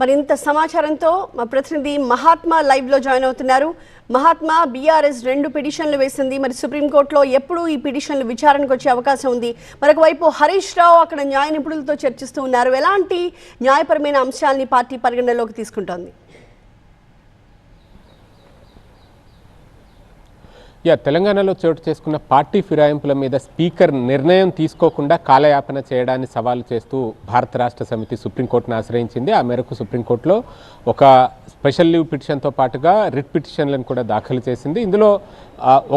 మరింత సమాచారంతో మా ప్రతినిధి మహాత్మా లైవ్లో జాయిన్ అవుతున్నారు. మహాత్మా బీఆర్ఎస్ రెండు పిటిషన్లు వేసింది. మరి సుప్రీంకోర్టులో ఎప్పుడు ఈ పిటిషన్లు విచారణకు వచ్చే అవకాశం ఉంది. మరొక వైపు హరీష్ రావు అక్కడ న్యాయ నిపుణులతో చర్చిస్తూ ఉన్నారు. ఎలాంటి న్యాయపరమైన అంశాలని పార్టీ పరిగణనలోకి తీసుకుంటోంది? యా తెలంగాణలో చోటు చేసుకున్న పార్టీ ఫిరాయింపుల మీద స్పీకర్ నిర్ణయం తీసుకోకుండా కాలయాపన చేయడాన్ని సవాలు చేస్తూ భారత రాష్ట్ర సమితి సుప్రీంకోర్టును ఆశ్రయించింది. ఆ మేరకు సుప్రీంకోర్టులో ఒక స్పెషల్ లీవ్ పిటిషన్తో పాటుగా రిట్ పిటిషన్లను కూడా దాఖలు చేసింది. ఇందులో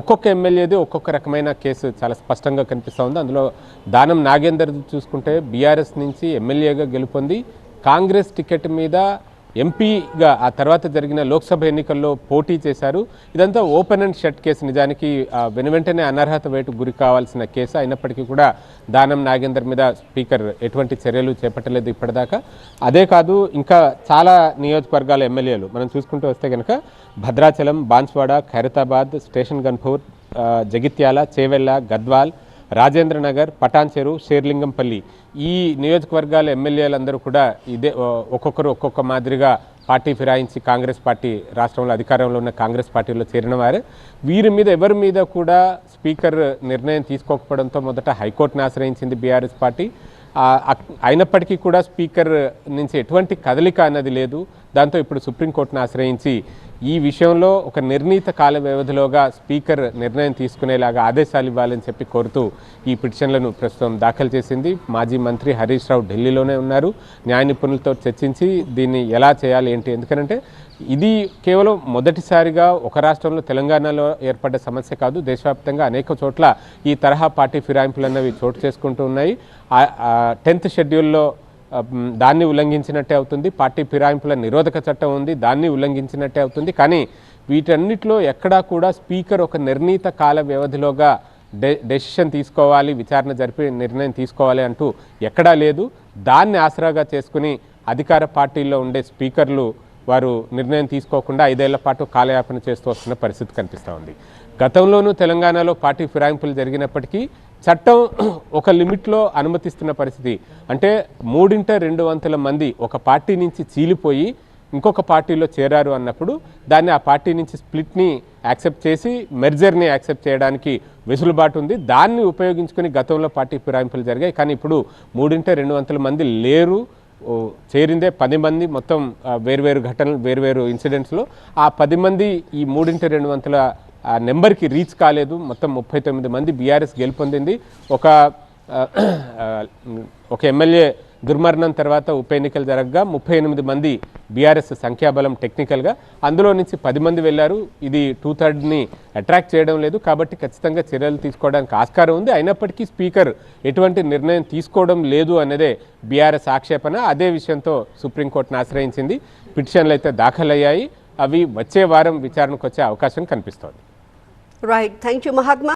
ఒక్కొక్క ఎమ్మెల్యేది ఒక్కొక్క రకమైన కేసు చాలా స్పష్టంగా కనిపిస్తూ ఉంది. అందులో దానం నాగేందర్ చూసుకుంటే బీఆర్ఎస్ నుంచి ఎమ్మెల్యేగా గెలుపొంది. కాంగ్రెస్ టికెట్ మీద ఎంపీగా ఆ తర్వాత జరిగిన లోక్సభ ఎన్నికల్లో పోటీ చేశారు. ఇదంతా ఓపెన్ అండ్ షట్ కేసు నిజానికి వెనువెంటనే అనర్హత వేటు గురి కావాల్సిన కేసు. అయినప్పటికీ కూడా దానం నాగేందర్ మీద స్పీకర్ ఎటువంటి చర్యలు చేపట్టలేదు ఇప్పటిదాకా. అదే కాదు ఇంకా చాలా నియోజకవర్గాల ఎమ్మెల్యేలు మనం చూసుకుంటూ వస్తే కనుక భద్రాచలం బాన్స్వాడ ఖైరతాబాద్ స్టేషన్ గన్పూర్ జగిత్యాల చేవెళ్ళ గద్వాల్ రాజేంద్ర నగర్ పటాన్ చెరు ఈ నియోజకవర్గాల ఎమ్మెల్యేలందరూ కూడా ఇదే ఓ- ఒక్కొక్కరు ఒక్కొక్క మాదిరిగా పార్టీ ఫిరాయించి కాంగ్రెస్ పార్టీ రాష్ట్రంలో అధికారంలో ఉన్న కాంగ్రెస్ పార్టీలో చేరిన వారు వీరి మీద ఎవరి మీద కూడా స్పీకర్ నిర్ణయం తీసుకోకపోవడంతో మొదట హైకోర్టును ఆశ్రయించింది బీఆర్ఎస్ పార్టీ. అయినప్పటికీ కూడా స్పీకర్ నుంచి ఎటువంటి కదలిక అన్నది లేదు. దాంతో ఇప్పుడు సుప్రీంకోర్టును ఆశ్రయించి ఈ విషయంలో ఒక నిర్ణీత కాల వ్యవధిలోగా స్పీకర్ నిర్ణయం తీసుకునేలాగా ఆదేశాలు ఇవ్వాలని చెప్పి కోరుతూ ఈ పిటిషన్లను ప్రస్తుతం దాఖలు చేసింది. మాజీ మంత్రి హరీష్ రావు ఢిల్లీలోనే ఉన్నారు. న్యాయ నిపుణులతో చర్చించి దీన్ని ఎలా చేయాలి ఏంటి? ఎందుకంటే ఇది కేవలం మొదటిసారిగా ఒక రాష్ట్రంలో తెలంగాణలో ఏర్పడ్డ సమస్య కాదు. దేశవ్యాప్తంగా అనేక చోట్ల ఈ తరహా పార్టీ ఫిరాయింపులు అన్నవి చోటు చేసుకుంటూ ఉన్నాయి. టెన్త్ షెడ్యూల్లో దాన్ని ఉల్లంఘించినట్టే అవుతుంది. పార్టీ ఫిరాయింపుల నిరోధక చట్టం ఉంది దాన్ని ఉల్లంఘించినట్టే అవుతుంది. కానీ వీటన్నిటిలో ఎక్కడా కూడా స్పీకర్ ఒక నిర్ణీత కాల వ్యవధిలోగా డె డెసిషన్ తీసుకోవాలి విచారణ జరిపి నిర్ణయం తీసుకోవాలి అంటూ ఎక్కడా లేదు. దాన్ని ఆసరాగా చేసుకుని అధికార పార్టీల్లో ఉండే స్పీకర్లు వారు నిర్ణయం తీసుకోకుండా ఐదేళ్ళ పాటు కాలయాపన చేస్తూ వస్తున్న పరిస్థితి కనిపిస్తూ ఉంది. గతంలోనూ తెలంగాణలో పార్టీ ఫిరాయింపులు జరిగినప్పటికీ చట్టం ఒక లిమిట్లో అనుమతిస్తున్న పరిస్థితి. అంటే మూడింట రెండు వంతుల మంది ఒక పార్టీ నుంచి చీలిపోయి ఇంకొక పార్టీలో చేరారు అన్నప్పుడు దాన్ని ఆ పార్టీ నుంచి స్ప్లిట్ని యాక్సెప్ట్ చేసి మెర్జర్ని యాక్సెప్ట్ చేయడానికి వెసులుబాటు ఉంది. దాన్ని ఉపయోగించుకుని గతంలో పార్టీ ఫిరాయింపులు జరిగాయి. కానీ ఇప్పుడు మూడింట రెండు వందల మంది లేరు. చేరిందే పది మంది మొత్తం వేరువేరు ఘటనలు వేరువేరు ఇన్సిడెంట్స్లో. ఆ పది మంది ఈ మూడింట రెండు వందల ఆ నెంబర్కి రీచ్ కాలేదు. మొత్తం ముప్పై తొమ్మిది మంది బీఆర్ఎస్ గెలుపొందింది. ఒక ఒక ఎమ్మెల్యే దుర్మరణం తర్వాత ఉప ఎన్నికలు జరగగా ముప్పై ఎనిమిది మంది బీఆర్ఎస్ సంఖ్యాబలం టెక్నికల్గా అందులో నుంచి పది మంది వెళ్ళారు. ఇది టూ థర్డ్ని అట్రాక్ట్ చేయడం లేదు కాబట్టి ఖచ్చితంగా చర్యలు తీసుకోవడానికి ఆస్కారం ఉంది. అయినప్పటికీ స్పీకర్ ఎటువంటి నిర్ణయం తీసుకోవడం లేదు అనేదే బీఆర్ఎస్ ఆక్షేపణ. అదే విషయంతో సుప్రీంకోర్టును ఆశ్రయించింది. పిటిషన్లు అయితే దాఖలయ్యాయి. అవి వచ్చే వారం విచారణకు వచ్చే అవకాశం కనిపిస్తోంది. Right thank you Mahatma